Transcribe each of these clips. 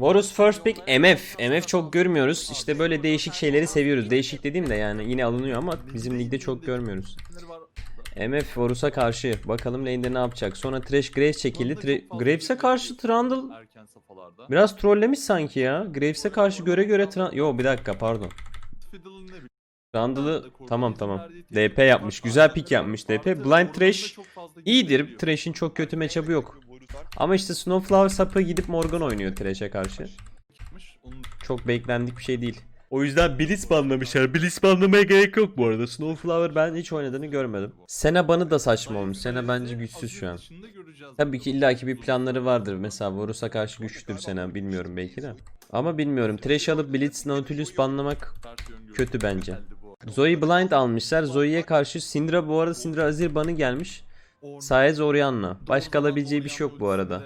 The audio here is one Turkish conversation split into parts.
Varus first pick MF. MF çok görmüyoruz. İşte böyle değişik şeyleri seviyoruz. Değişik dediğim de yani yine alınıyor ama bizim ligde çok görmüyoruz. MF Varus'a karşı. Bakalım lane'de ne yapacak. Sonra Thresh Graves çekildi. Tre- Graves'e karşı Trundle biraz trollemiş sanki ya. Graves'e karşı göre göre Trundle... Yo bir dakika pardon. Trundle'ı tamam tamam. DP yapmış. Güzel pick yapmış DP. Blind Thresh iyidir. Thresh'in çok kötü matchup'ı yok. Ama işte Snowflower sapı gidip Morgan oynuyor Thresh'e karşı. Çok beklendik bir şey değil. O yüzden Blitz banlamışlar. Blitz banlamaya gerek yok bu arada. Snowflower ben hiç oynadığını görmedim. Sena banı da saçma olmuş. Sena bence güçsüz şu an. Tabii ki illaki bir planları vardır. Mesela Varus'a karşı güçlüdür Sena. Bilmiyorum belki de. Ama bilmiyorum. Trash alıp Blitz Nautilus banlamak kötü bence. Zoe Blind almışlar. Zoe'ye karşı Syndra bu arada Syndra Azir banı gelmiş. Ornn Sayez Orianna. Başka alabileceği bir şey yok bu arada.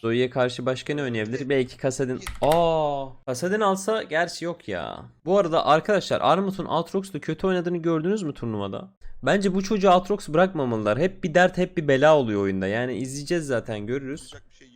Zoe'ye karşı başka ne oynayabilir? Belki Kasadin. Aa, Kasadin alsa gerçi yok ya. Bu arada arkadaşlar Armut'un Aatrox'ta kötü oynadığını gördünüz mü turnuvada? Bence bu çocuğu Aatrox bırakmamalılar. Hep bir dert hep bir bela oluyor oyunda. Yani izleyeceğiz zaten görürüz. Şey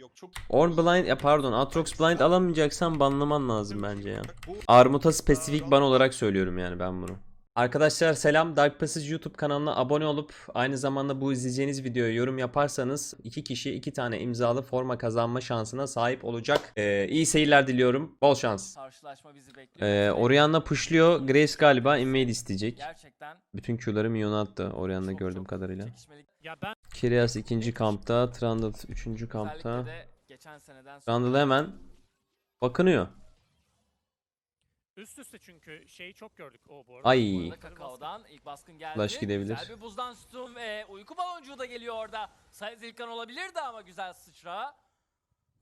Orn Blind ya pardon Aatrox Blind alamayacaksan banlaman lazım bence ya. Armut'a spesifik ban olarak söylüyorum yani ben bunu. Arkadaşlar selam. Dark Passage YouTube kanalına abone olup aynı zamanda bu izleyeceğiniz videoya yorum yaparsanız iki kişi iki tane imzalı forma kazanma şansına sahip olacak. Ee, iyi seyirler diliyorum. Bol şans. Karşılaşma bizi bekliyor. Ee, Orianna pushluyor. Grace galiba invade isteyecek. Gerçekten Bütün Q'ları minyona attı Orianna çok gördüğüm çok kadarıyla. Ya ben Kirias ikinci kampta. Trundle üçüncü kampta. Trundle hemen bakınıyor. Üst üste çünkü şeyi çok gördük o bu arada. Ay. Burada Kakao'dan ilk baskın geldi. Flash gidebilir. Güzel bir buzdan sütun ve uyku baloncuğu da geliyor orada. Sayez İlkan olabilirdi ama güzel sıçra.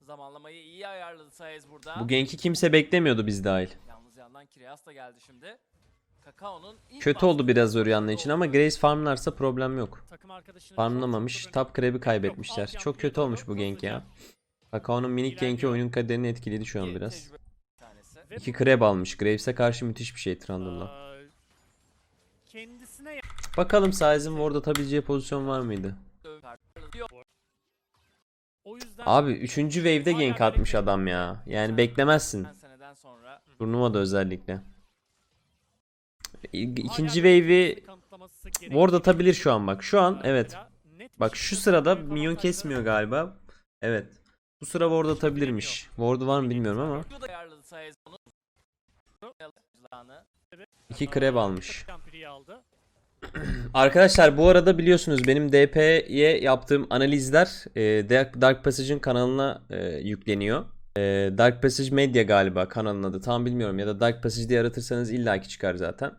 Zamanlamayı iyi ayarladı Sayez burada. Bu genki kimse beklemiyordu biz dahil. Yalnız yandan Kireas da geldi şimdi. Kakao'nun ilk Kötü oldu biraz Orianna için ama Grace farmlarsa problem yok. Takım Farmlamamış. Top Crab'i kaybetmişler. Çok kötü olmuş bu gank ya. Kakao'nun minik ganki oyunun kaderini etkiledi şu an biraz. tecrübe İki Crab almış. Graves'e karşı müthiş bir şey Trundle'la. Kendisine Bakalım Size'ın ward atabileceği pozisyon var mıydı? Abi 3. wave'de gank atmış adam ya. Yani beklemezsin. Turnuvada özellikle. İkinci wave'i ward atabilir şu an bak. Şu an evet. Bak şu sırada minyon kesmiyor galiba. Evet. Bu sıra ward atabilirmiş. Ward'u var mı bilmiyorum ama. İki crab almış. Arkadaşlar bu arada biliyorsunuz benim DP'ye yaptığım analizler e, Dark, Dark Passage'ın kanalına e, yükleniyor. E, Dark Passage Media galiba kanalın adı tam bilmiyorum ya da Dark Passage diye aratırsanız illaki çıkar zaten.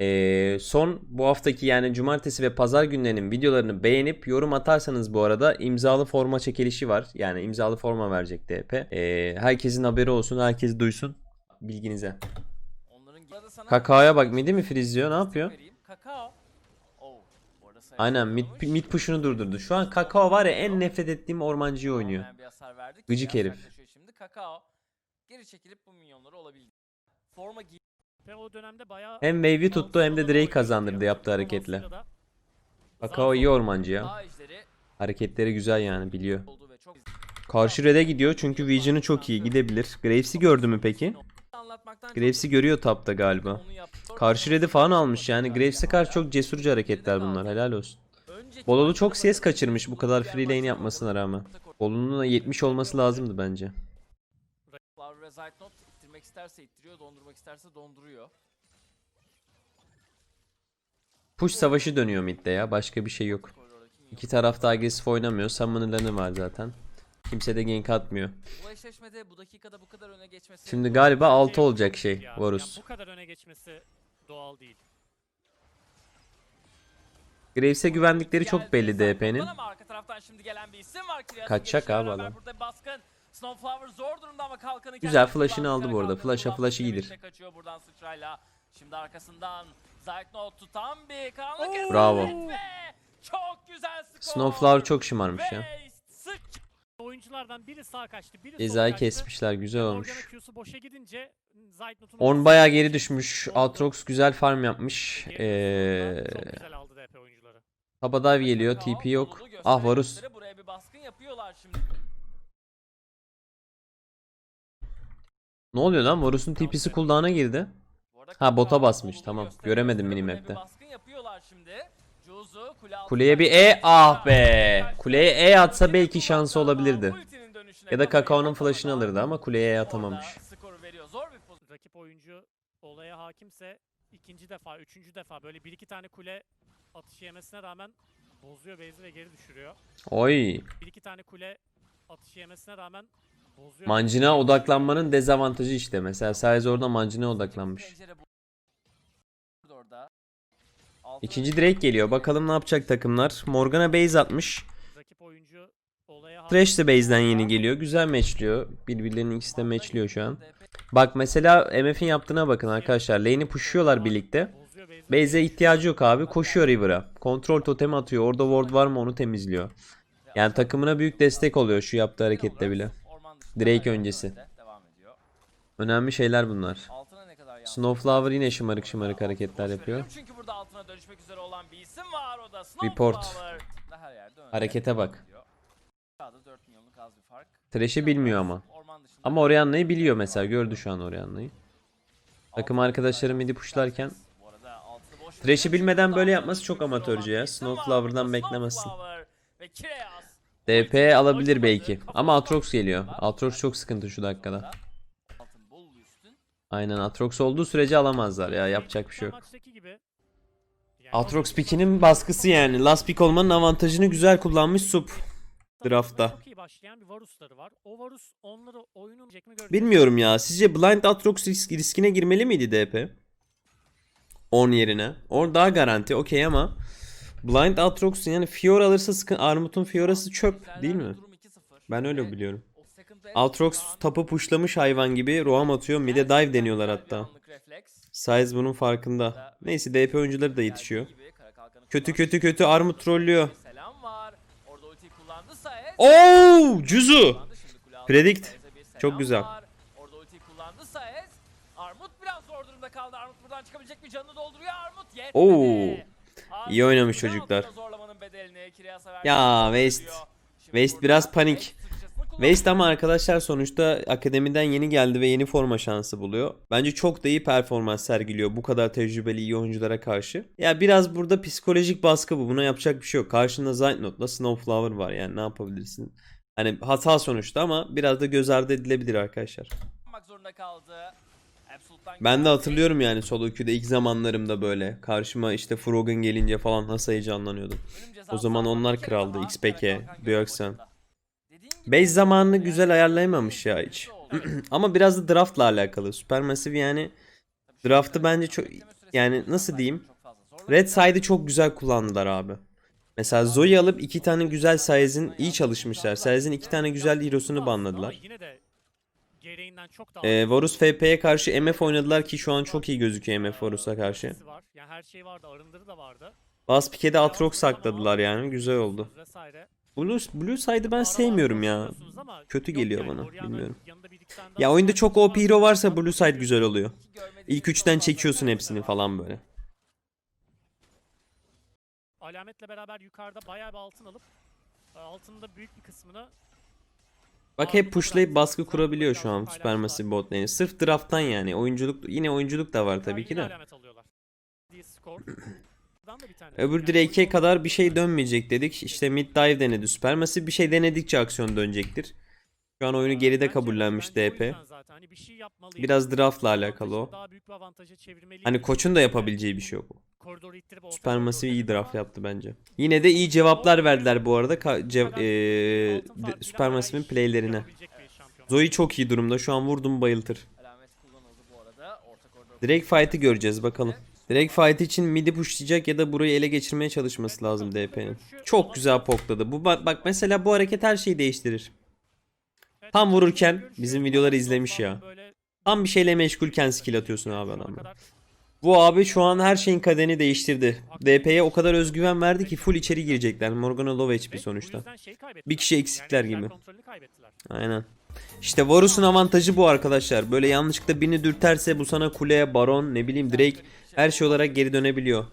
E, son bu haftaki yani cumartesi ve pazar günlerinin videolarını beğenip yorum atarsanız bu arada imzalı forma çekilişi var. Yani imzalı forma verecek DP. E, herkesin haberi olsun herkes duysun bilginize. Kakao'ya bak midi mi frizliyor ne yapıyor? Aynen mid, mid push'unu durdurdu. Şu an Kakao var ya en nefret ettiğim ormancıyı oynuyor. Gıcık herif. yaklaşıyor Şimdi Kakao geri çekilip bu minyonları olabildi. Forma Hem wave'i tuttu hem de oynuyor. kazandırdı yaptığı hareketle. Kakao iyi ormancı ya. Hareketleri güzel yani biliyor. Karşı red'e gidiyor çünkü vision'ı çok iyi gidebilir. Graves'i gördü mü peki? Graves'i görüyor tapta galiba. Karşı red'i falan almış yani Graves'e karşı çok cesurca hareketler bunlar helal olsun. Bololu çok bakın, kaçırmış bu kadar free lane yapmasına rağmen. da 70 olması lazımdı bence. İsterse ittiriyor, dondurmak isterse donduruyor. Push savaşı dönüyor midde ya başka bir şey yok. İki tarafta agresif oynamıyor. Summoner'ları var zaten. Kimse de gank atmıyor. Bu eşleşmede bu dakikada bu kadar öne geçmesi... Şimdi galiba 6 bence olacak şey ya. Varus. Yani bu kadar öne geçmesi doğal değil. Graves'e güvendikleri çok belli DP'nin. Kaçacak abi adam. Burada baskın. Snowflower zor durumda ama kalkanı Güzel, flash'ını aldı bu arada. Flash'a kullandı. flash iyidir. Kaçıyor buradan sıçrayla. Şimdi arkasından Zaytnot tutan bir karanlık eser. Bravo. Çok güzel skor. Snowflower çok şımarmış ya. Oyunculardan biri sağ kaçtı, biri kaçtı. kesmişler güzel olmuş. Boşa gidince On bayağı geri düşmüş. Aatrox güzel farm yapmış. Ee. Tabadive geliyor. TP yok. Ah Varus. Buraya bir baskın yapıyorlar şimdi. Ne oluyor lan? Varus'un TP'si cooldown'a girdi. Ha, bota basmış, tamam. Göremedim minimap'te. Kuleye bir E ah be. Kuleye E atsa belki şansı olabilirdi. Ya da Kakao'nun flash'ını alırdı ama kuleye E atamamış. orada skoru veriyor. Zor bir pozisyon. Rakip oyuncu olaya hakimse ikinci defa, üçüncü defa böyle bir iki tane kule atışı yemesine rağmen bozuyor base'i ve geri düşürüyor. Oy. Bir iki tane kule atışı yemesine rağmen Mancına odaklanmanın dezavantajı işte. Mesela Size orada mancına odaklanmış. İkinci Drake geliyor. Bakalım ne yapacak takımlar. Morgana base atmış. Thresh de base'den yeni geliyor. Güzel matchliyor. Birbirlerinin ikisi de matchliyor şu an. Bak mesela MF'in yaptığına bakın arkadaşlar. Lane'i pushuyorlar birlikte. Base'e ihtiyacı yok abi. Koşuyor River'a. Kontrol totemi atıyor. Orada ward var mı onu temizliyor. Yani takımına büyük destek oluyor şu yaptığı harekette bile. Drake öncesi. önde Devam ediyor. Önemli şeyler bunlar. Altına ne kadar yansıyor? Snowflower yine şımarık şımarık hareketler yapıyor. Report. Harekete bak. Sağda 4 milyonluk az bir fark. Thresh'i bilmiyor ama. Ama Orianna'yı biliyor mesela. Gördü şu an Orianna'yı. Takım arkadaşları midi pushlarken Thresh'i bilmeden böyle yapması çok amatörce ya. Snowflower'dan beklemezsin. DP alabilir belki. Ama Aatrox geliyor. Aatrox çok sıkıntı şu dakikada. Aynen Aatrox olduğu sürece alamazlar ya. Yapacak bir şey yok. Aatrox pick'inin baskısı yani. Last pick olmanın avantajını güzel kullanmış Sup. draft'ta. Bilmiyorum ya. Sizce Blind Aatrox risk, riskine girmeli miydi DP? 10 yerine. Or daha garanti okey ama Blind Aatrox yani Fiora alırsa sıkın Armut'un Fiora'sı çöp değil mi? Durum 2-0. Ben öyle biliyorum. Aatrox tapı puşlamış hayvan gibi roam atıyor. Mid'e dive deniyorlar hatta. Size bunun farkında. Neyse DP oyuncuları da yetişiyor. Kötü kötü kötü Armut trollüyor. Oo, Cuzu. Predict. Çok güzel. Armut biraz zor durumda kaldı. Armut buradan çıkabilecek mi? Canını dolduruyor Armut. Yetmedi. Oo. İyi oynamış çocuklar. Ya, Waste burada biraz panik. Waste ama arkadaşlar sonuçta akademiden yeni geldi ve yeni forma şansı buluyor. Bence çok da iyi performans sergiliyor bu kadar tecrübeli iyi oyunculara karşı. Ya biraz burada psikolojik baskı bu. Buna yapacak bir şey yok. Karşında Zeitnot'la Snowflower var yani ne yapabilirsin? Hani hata sonuçta ama biraz da göz ardı edilebilir arkadaşlar. Zorunda kaldı. Ben de hatırlıyorum yani solo queue'da ilk zamanlarımda böyle. Karşıma işte Froggen gelince falan nasıl heyecanlanıyordum. O zaman onlar kraldı. XPK, Björksen. Base zamanını güzel ayarlayamamış ya hiç. Ama biraz da draftla alakalı. Supermassive yani draft'ı bence çok yani nasıl diyeyim? Red Side'ı çok güzel kullandılar abi. Mesela Zoe alıp iki tane güzel Size'in iyi çalışmışlar. Size'in iki tane güzel hero'sunu banladılar. yine de gereğinden çok daha Ee, Varus FP'ye karşı MF oynadılar ki şu an çok iyi gözüküyor MF Varus'a karşı. Var. Yani her şey vardı, arındırı da vardı. Bas Pike'de Aatrox sakladılar yani güzel oldu. Blue, Blue Side'ı ben sevmiyorum ya. Kötü geliyor bana, bilmiyorum. Ya oyunda çok OP hero varsa Blue Side güzel oluyor. İlk üçten çekiyorsun hepsini falan böyle. Alametle beraber yukarıda bayağı bir altın alıp e, altında büyük bir kısmını Bak hep pushlayıp baskı kurabiliyor şu an Supermassive bot lane. Sırf draft'tan yani. Oyunculuk yine oyunculuk da var tabii ki de. Öbür Drake'e kadar bir şey dönmeyecek dedik. İşte mid dive denedi. Supermassive bir şey denedikçe aksiyon dönecektir. Şu an oyunu geride Bence- kabullenmiş DP. hani bir şey. Biraz draft'la alakalı o. Hani koçun da yapabileceği bir şey orta Supermassive iyi draft yaptı bence. Yine de iyi cevaplar verdiler bu arada ka- farkıyla Supermassive'in iş playlerine. Zoe çok iyi durumda. Şu an vurdum bayıltır. Alamet kullanıldı bu arada. Orta koridor. Direkt fight'ı göreceğiz bakalım. Direkt fight için midi pushlayacak ya da burayı ele geçirmeye çalışması lazım DP'nin. Çok güzel pokladı. Bu bak, bak mesela bu hareket her şeyi değiştirir. Tam vururken bizim videoları izlemiş ya. Tam bir şeyle meşgulken skill atıyorsun abi adamla. Bu abi şu an her şeyin kaderini değiştirdi. DP'ye o kadar özgüven verdi ki full içeri girecekler. Morgana low HP sonuçta. şey. Bir kişi eksikler gibi. Aynen. İşte Varus'un avantajı bu arkadaşlar. Böyle yanlışlıkla birini dürterse bu sana kule, baron, ne bileyim Drake her şey olarak geri dönebiliyor.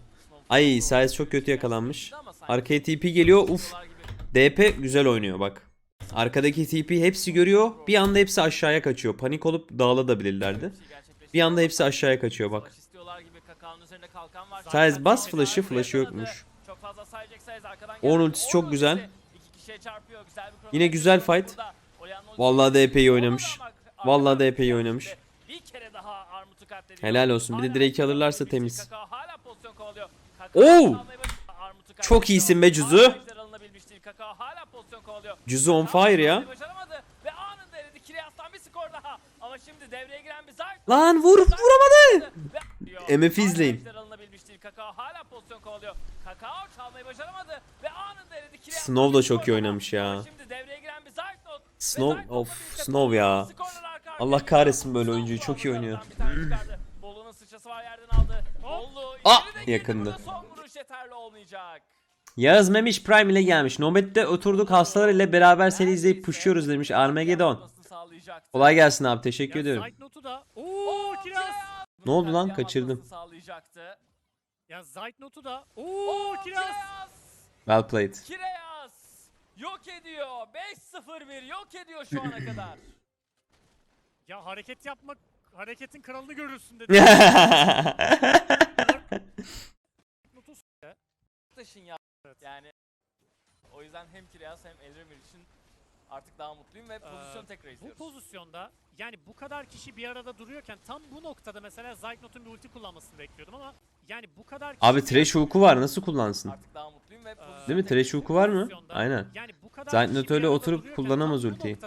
Ay Size çok kötü yakalanmış. Arkaya TP geliyor. Uf. DP güzel oynuyor bak. Arkadaki TP hepsi görüyor. Bir anda hepsi aşağıya kaçıyor. Panik olup dağılabilirlerdi. Bir anda hepsi aşağıya kaçıyor bak. Saez bas flash'ı, flash'ı yokmuş. Geldi. ultisi çok güzel. Yine güzel fight. Vallahi DP'yi iyi. oynamış. Vallahi DP'yi geldi. oynamış. Helal olsun. Bir de Drake'i alırlarsa temiz. Oo! Çok katlediyor. iyisin be Cuzu. Kakao hala pozisyon kovalıyor. Cüzü on fire ya. Başaramadı ve anında eledi. Kiryas'tan bir skor daha. Ama şimdi devreye giren bir Zayt. Lan vur vuramadı. Hala izleyin. Kakao hala pozisyon kovalıyor. Kakao çalmayı başaramadı ve anında. Kiryas'tan Snow da çok iyi oynamış ya. Şimdi devreye giren bir. Ve Snow of Snow ya. Allah kahretsin böyle oyuncuyu, çok iyi oynuyor. Bolu'nun sıçrası var yerden aldı. Bolu. Burada Son vuruş yeterli olmayacak. Yağız Memiş Prime ile gelmiş. Nobette oturduk hastalar ile beraber seni izleyip pushluyoruz demiş Armageddon. Kolay gelsin abi teşekkür Ya ediyorum. Zayt notu da. Oo, Oo Kiraz. Ne oldu lan? Kaçırdım. Ya Zayt notu da. Oo, Oo Kiraz. Well played. Kireas yok ediyor. 5-0-1 yok ediyor şu ana kadar. Ya hareket yapmak hareketin kralını görürsün dedi. Taşın ya. Yani o yüzden hem Kireas hem Elremir için artık daha mutluyum ve pozisyon Ee, tekrar Bu izliyoruz. pozisyonda yani bu kadar kişi bir arada duruyorken tam bu noktada mesela Zaytnot'un bir ulti kullanmasını bekliyordum ama yani bu kadar kişi Abi trash hook'u var nasıl kullansın? Artık daha mutluyum ve Ee, pozisyon Değil mi? Trash hook'u var mı? Aynen. Yani bu kadar bir öyle oturup kullanamaz bu ultiyi.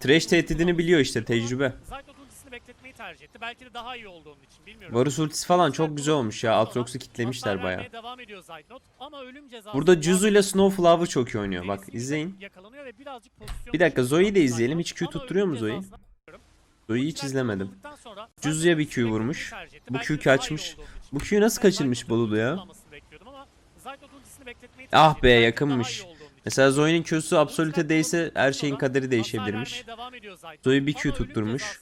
Trash tehdidini biliyor işte, tecrübe. Bekletmeyi tercih etti. Belki de daha iyi oldu onun için bilmiyorum. Varus ultisi falan çok güzel olmuş ya. Aatrox'u kitlemişler baya. vermeye devam ediyor Zaytnot ama ölüm cezası. Burada Juzu ile Snowflower çok iyi oynuyor. Bak izleyin. Yakalanıyor ve birazcık pozisyon Bir dakika, Zoe'yi de izleyelim. Hiç Q tutturuyor mu Zoe? Zoe'yi hiç izlemedim. Juzu'ya bir Q vurmuş. Bu Q kaçmış. Bu Q nasıl kaçırmış Bolu'da ya? Ah be, yakınmış. Mesela Zoe'nin Q'su Absolute değilse her şeyin kaderi değişebilirmiş. Zoe bir Q tutturmuş.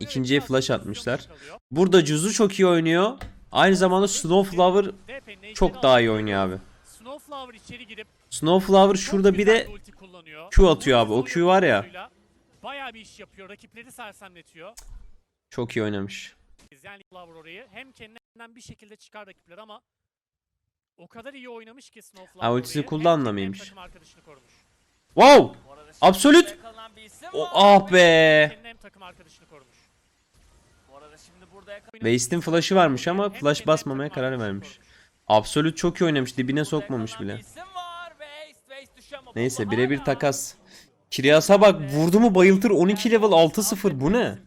İkinciye flash atmışlar. Burada Juzu çok iyi oynuyor. Aynı zamanda Snowflower çok daha iyi oynuyor abi. Snowflower içeri girip Snowflower şurada bir de. Q atıyor abi. O Q var ya. Bayağı bir iş yapıyor. Rakipleri sersemletiyor. çok iyi oynamış. Yani Flower orayı hem kendinden bir şekilde çıkar rakipleri ama o kadar iyi oynamış ki Snowflower Ha, Hem mıymış? takım arkadaşını korumuş. Wow! İsim O ah be. Waste'in flash'ı varmış ama flash basmamaya karar vermiş. Absolute çok iyi oynamış. Dibine sokmamış bile. Neyse birebir takas. Kiryas'a bak vurdu mu bayıltır 12 level 6-0 bu ne?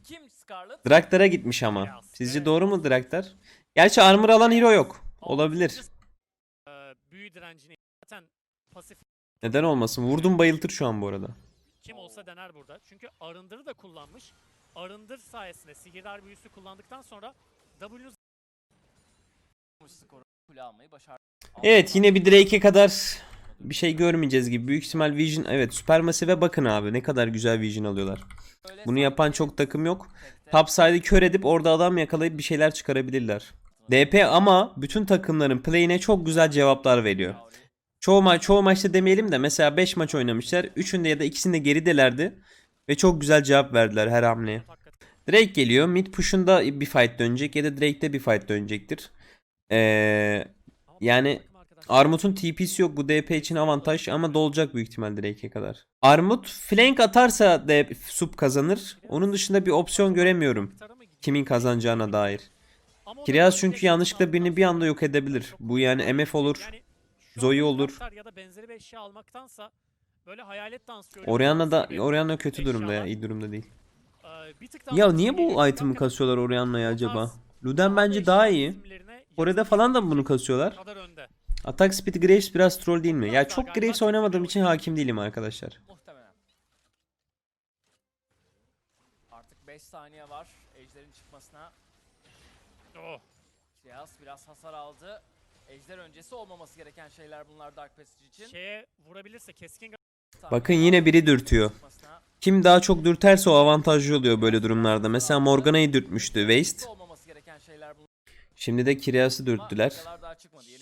Draktar'a gitmiş ama. Sizce doğru mu Draktar? Gerçi armor alan hero yok. Olabilir. Ee, büyü direncini zaten pasif Neden olmasın? Vurdum bayıltır şu an bu arada. kim olsa dener burada. Çünkü arındırı da kullanmış. Arındır sayesinde sihirdar büyüsü kullandıktan sonra skoru kule almayı başardı. Evet yine bir Drake'e kadar bir şey görmeyeceğiz gibi. Büyük ihtimal Vision evet Supermassive'e bakın abi ne kadar güzel Vision alıyorlar. Bunu yapan çok takım yok. Topside'ı kör edip orada adam yakalayıp bir şeyler çıkarabilirler. DP ama bütün takımların play'ine çok güzel cevaplar veriyor. Çoğu, ma çoğu maçta demeyelim de mesela 5 maç oynamışlar. 3'ünde ya da ikisinde geridelerdi. Ve çok güzel cevap verdiler her hamleye. Drake geliyor. Mid push'unda bir fight dönecek ya da Drake'de bir fight dönecektir. Ee, Yani Armut'un TP'si yok. Bu DP için avantaj ama dolacak büyük ihtimal Drake'e kadar. Armut flank atarsa de sub kazanır. Onun dışında bir opsiyon göremiyorum. Kimin kazanacağına dair. Kiraz çünkü yanlışlıkla birini bir anda yok edebilir. Bu yani. MF olur. Zoe olur. Ya da benzeri bir eşya almaktansa böyle hayalet dansı Orianna da Orianna kötü durumda ya. iyi durumda değil. Ya niye bu item'ı kasıyorlar Orianna'ya acaba? Luden bence daha iyi. Kore'de falan da bunu kasıyorlar. kadar önde. Attack Speed Graves biraz troll değil mi? Ya çok Graves oynamadığım için hakim değilim arkadaşlar. Muhtemelen. Artık 5 saniye var Ejder'in çıkmasına. Oh. Kiraz biraz hasar aldı. Ejder öncesi olmaması gereken şeyler bunlar Dark Passage için. Şeye vurabilirse keskin Bakın yine biri dürtüyor. Kim daha çok dürterse o avantajlı oluyor böyle durumlarda. Mesela Morgana'yı dürtmüştü Waste. Şimdi de Kiryas'ı dürttüler.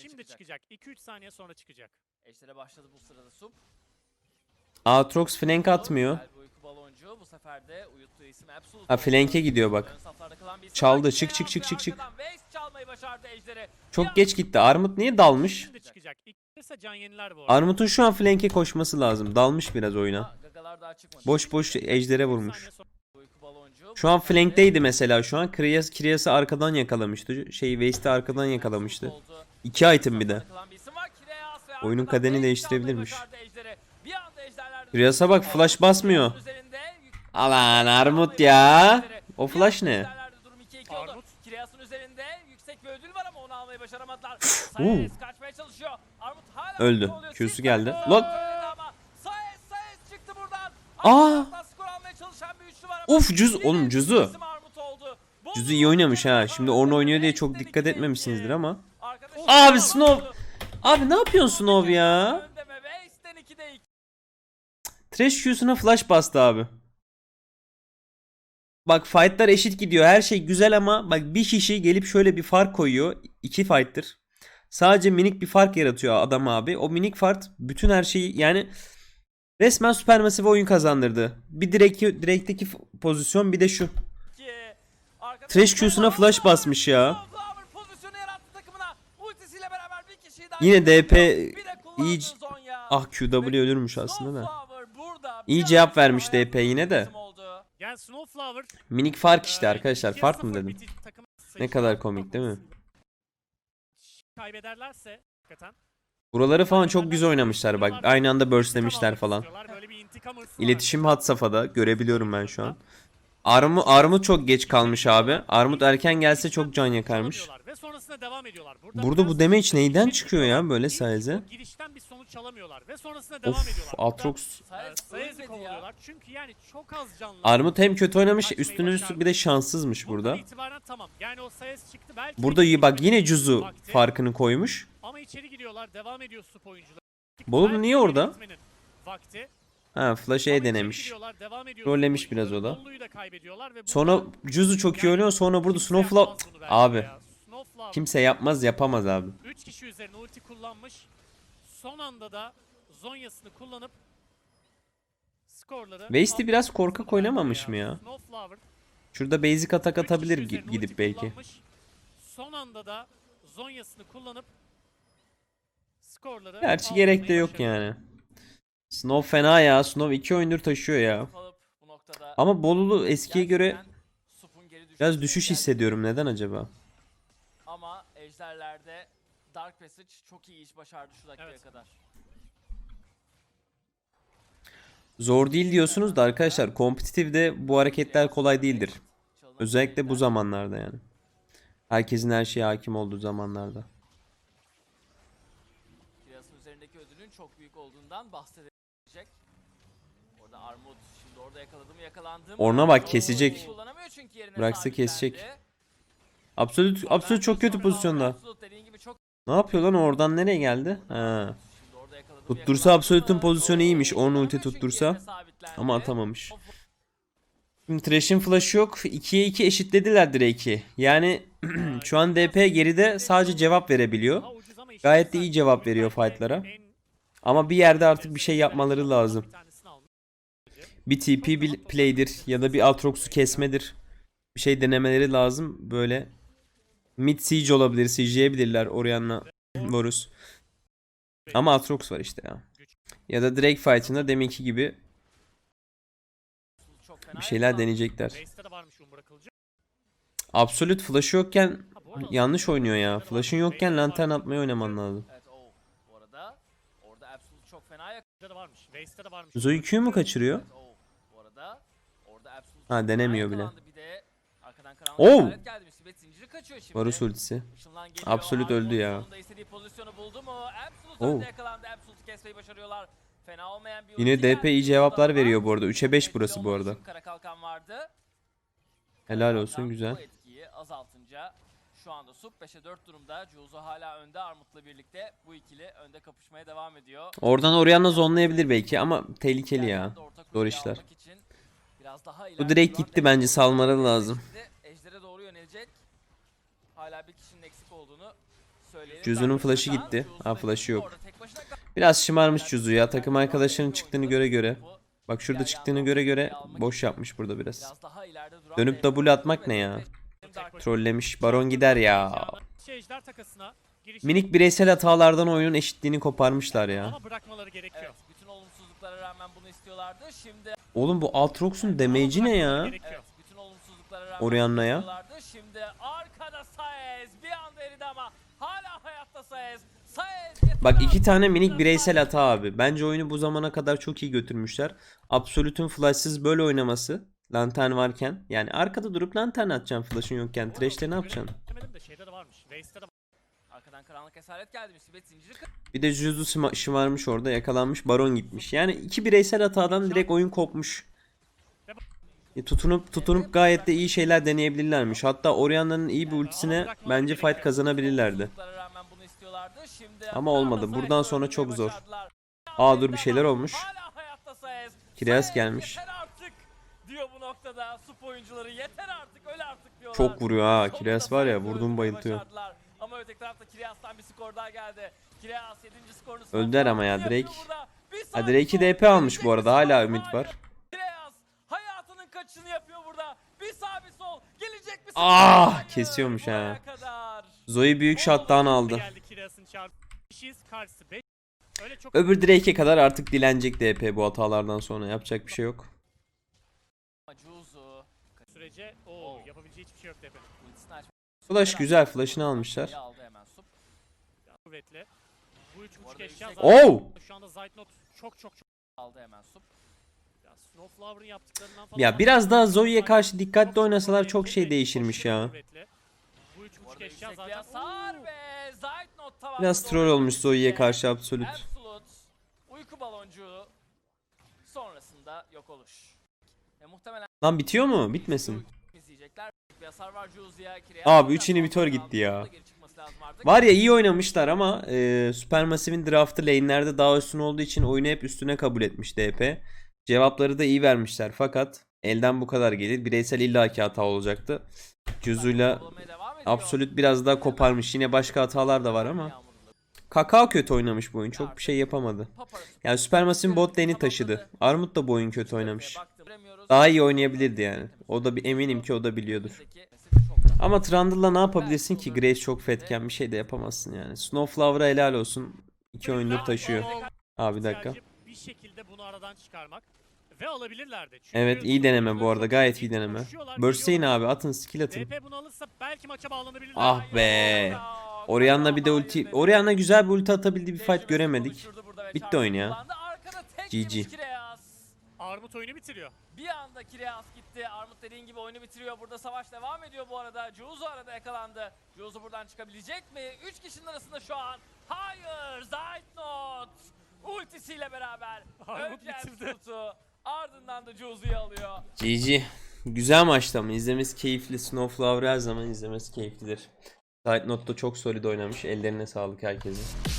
Şimdi çıkacak. çıkacak. 2-3 saniye sonra çıkacak. Ejder'e başladı bu sırada Sup. Aatrox flank atmıyor. Ha flank'e gidiyor bak. Çaldı. Çık, çık, çık, çık, çık. Çok geç gitti. Armut niye dalmış? Armut'un şu an flank'e koşması lazım. Dalmış biraz oyuna. Boş boş ejdere vurmuş. Şu an flankteydi mesela şu an. Kriyas, Kriyas'ı arkadan yakalamıştı. Şey Waste'i arkadan yakalamıştı. İki item bir de. Oyunun kaderini değiştirebilirmiş. Kriyas'a bak flash basmıyor. Alan Armut ya. O flash ne? Ejderlerde durum 2-2 oldu. Armut. Kireas'ın üzerinde yüksek bir ödül var ama onu almayı başaramadılar. Saez kaçmaya çalışıyor. Armut hala Öldü. Q'su geldi. Lan. Saez, Saez çıktı buradan. Aa. Armut taraftan skor almaya çalışan bir üçlü var ama Of, Cüz- oğlum, Cüz'ü. Cüzü iyi oynamış ha. Şimdi Ornn oynuyor diye çok dikkat etmemişsinizdir ama. Abi Snow. Abi ne yapıyorsun Snow ya? Önde ve Waste'den 2'de 2. Trash Q'suna flash bastı abi. Bak fightlar eşit gidiyor. Her şey güzel ama bak bir kişi gelip şöyle bir fark koyuyor. İki fighter. Sadece minik bir fark yaratıyor adam abi. O minik fark bütün her şeyi yani resmen Supermassive oyun kazandırdı. Bir direkt direkteki pozisyon bir de şu. Trash Q'suna flash basmış ya. Yine DP iyi Ah QW ölürmüş aslında da. İyi cevap vermiş DP yine de. Yani Snowflower Minik fark işte arkadaşlar. 2'ye Fark mı 0 dedim? Ne kadar komik değil mi? Kaybederlerse hakikaten Buraları falan çok güzel oynamışlar bak. Aynı anda burstlemişler falan. İletişim had safhada. Görebiliyorum ben şu an. Armu, Armut çok geç kalmış abi. Armut erken gelse çok can yakarmış. Ve sonrasında devam ediyorlar. Burada, Burada bu damage neyden girişten çıkıyor ya böyle o Girişten bir sonuç çalamıyorlar ve sonrasında devam Of ediyorlar. Aatrox. e, Sayez'i kovalıyorlar. Çünkü yani çok az canlı. Armut hem kötü oynamış üstüne üstlük bir de şanssızmış burada. itibaren tamam. Yani o Sayez çıktı belki. Burada iyi bak yine Cuzu Vakti. farkını koymuş. Ama içeri giriyorlar. Devam ediyor sup oyuncuları. Bolum Belki niye orada? Vakti. Ha Flash Ama E içeri denemiş. Rollemiş biraz o da. Sonra Cuzu çok iyi oynuyor sonra burada belki Abi kimse yapmaz yapamaz abi. 3 kişi üzerine ulti kullanmış. Son anda da Zonya'sını kullanıp skorları Waste'i biraz korkak oynamamış mı ya? Şurada basic atak atabilir gidip belki. Son anda da Zonya'sını kullanıp skorları Gerçi gerek de yok yani. Snow fena ya. Snow iki oyundur taşıyor ya. Ama Bolulu eskiye göre biraz düşüş hissediyorum. Neden acaba? Ama ejderlerde Dark Passage çok iyi iş başardı şu dakikaya Evet. kadar. Zor değil diyorsunuz da arkadaşlar kompetitifde bu hareketler kolay değildir. Özellikle bu zamanlarda yani. Herkesin her şeye hakim olduğu zamanlarda. Kirazın üzerindeki ödülün çok büyük olduğundan bahsedilecek. Armut şimdi orada yakaladım yakalandım. Orna bak, kesecek. Bıraksa kesecek. Absolut, Absolut çok kötü pozisyonda. Ne yapıyor lan oradan nereye geldi? Ha. Tuttursa. Absolut'un pozisyonu iyiymiş. Oo, Onun ulti tuttursa. Ama atamamış. Şimdi Thresh'in flash'ı yok. 2'ye 2 eşitlediler Drake'i. Yani şu an DP geride sadece cevap verebiliyor. Gayet de iyi cevap veriyor fight'lara. Ama bir yerde artık bir şey yapmaları lazım. Bir. Bir TP bil- play'dir ya da bir Aatrox'u kesmedir. Bir şey denemeleri lazım. Böyle mid siege olabilir. Siege'leyebilirler Orianna Varus. Ama Aatrox var işte ya. Ya da Drake fight'ında deminki gibi bir şeyler deneyecekler. Absolute flash'ı yokken yanlış oynuyor ya. Flash'ın yokken lantern atmayı oynaman lazım. Zoe Q mu kaçırıyor? Müsibet zinciri kaçıyor şimdi. Varus ultisi. Armut öldü ya. bir Yine DP iyi cevaplar veriyor bu arada. 3'e 5 etkili burası bu arada. Helal olsun güzel. Azaltınca şu anda Sup 5'e 4 durumda. Juzo hala önde Armut'la birlikte. Bu ikili önde kapışmaya devam ediyor. Oradan Orianna zonlayabilir belki ama tehlikeli ya. Zor işler. için Bu direkt gitti bence Ejder'e lazım. Ejder'e doğru yönelecek. Hala bir kişinin eksik olduğunu söyleyelim. Cüzünün flash'ı gitti. Ha, flash'ı yok. Biraz şımarmış Cuzu ya. Takım arkadaşlarının çıktığını göre göre. Bak şurada çıktığını göre göre boş yapmış burada biraz. Dönüp W atmak ne ya? Trollemiş. Baron gider ya. Şey Minik bireysel hatalardan oyunun eşitliğini koparmışlar ya. ama bırakmaları gerekiyor. Evet, rağmen bunu istiyorlardı. Şimdi Oğlum bu Aatrox'un damage'i ne ya? evet, bütün olumsuzluklara rağmen istiyorlardı. Şimdi arkada Saez bir anda eridi ama hala hayatta Saez. Saez yeter Bak iki artık. tane minik bireysel hata abi. Bence oyunu bu zamana kadar çok iyi götürmüşler. Absolute'ün flashsız böyle oynaması. Lantern varken. Yani arkada durup lantern atacaksın flash'ın yokken. Thresh'te ne yapacaksın? Demedim de şeyde de varmış. Waste'de de var. Arkadan karanlık esaret geldi. Müsibet zinciri. Bir de Juzu şıma- şımarmış orada yakalanmış. Baron gitmiş. Yani iki bireysel hatadan direkt oyun kopmuş. E, tutunup tutunup gayet de iyi şeyler deneyebilirlermiş. Hatta Orianna'nın iyi bir ultisine bence fight kazanabilirlerdi. Ama olmadı. Buradan sonra çok zor. Aa dur bir şeyler olmuş. Kireas gelmiş. Çok vuruyor ha. Kireas var ya vurdum bayıltıyor. Ama öteki tarafta Kireas'tan bir skor daha geldi. Kireas 7. skorunu Öldüler ama ya. Bir Ha, Drake'i sonra DP almış bu arada. Hala ümit var. Kireas hayatının kaçını yapıyor burada. Bir sağ bir sol. Gelecek mi? Ah, kesiyormuş ha. Zoe büyük shutdown aldı. Geldi Kireas'ın çarpı. Kişiyiz karşısı 5. Öyle çok Öbür Drake'e kadar artık dilenecek DP bu hatalardan sonra. Yapacak bir şey yok. Sürece o yapabileceği hiçbir şey yok Tepe'nin. Flash güzel. Flash'ını almışlar. Aldı hemen Sup. Kuvvetli. Bu üç Bu buçuk eşya yüksek- zaten Oh! şu anda Zeitnot çok çok çok Aldı hemen Sup. ya Snowflower'ın yaptıklarından falan. Ya biraz daha Zoe'ye karşı dikkatli oynasalar çok şey değişirmiş ya. Bu üç Bu buçuk arada eşya yüksek bir zaten. hasar ve Zeitnot tamamladı. Biraz troll olmuş Zoe'ye karşı Absolute. Absolute. Uyku baloncuğu. Sonrasında yok oluş. E, muhtemelen Lan bitiyor mu? Bitmesin. izleyecekler. Bir hasar var Juzi'ye. Abi, üç inhibitor gitti ya. Var ya iyi oynamışlar ama e, Supermassive'in draftı lane'lerde daha üstün olduğu için oyunu hep üstüne kabul etmiş DP. Cevapları da iyi vermişler fakat elden bu kadar gelir. Bireysel illaki hata olacaktı. Juzu'yla Absolute biraz daha koparmış. Yine başka hatalar da var ama. Kakao kötü oynamış bu oyun. Çok bir şey yapamadı. Yani Supermassive bot lane'i taşıdı. Armut da bu oyun kötü oynamış. Daha iyi oynayabilirdi yani. O da bir eminim ki o da biliyordur. Ama Trundle'la ne yapabilirsin ki? Grace çok fetken bir şey de yapamazsın yani. Snowflower'a helal olsun. İki oyundur taşıyor. Abi bir dakika. Bir şekilde bunu aradan çıkarmak ve alabilirlerdi. Çünkü Evet iyi deneme bu arada. Gayet iyi deneme. geliyorlar. abi atın skill atın. DP bunu alırsa belki maça bağlanabilirler. Ah be. Orianna bir de ulti. Orianna güzel bir ulti atabildiği bir fight göremedik. Bitti oyun ya. GG. Armut oyunu bitiriyor. Bir anda Kireas gitti. Armut dediğin gibi oyunu bitiriyor. Burada savaş devam ediyor bu arada. Juzu arada yakalandı. Juzu buradan çıkabilecek mi? 3 kişinin arasında şu an. Hayır! Zeitnot! Ultisiyle beraber. Armut Önce bitirdi. Absolute'u, ardından da Juzu'yu alıyor. GG. Güzel maçtı ama izlemesi keyifli. Snowflower her zaman izlemesi keyiflidir. Note da çok solid oynamış. Ellerine sağlık herkesin.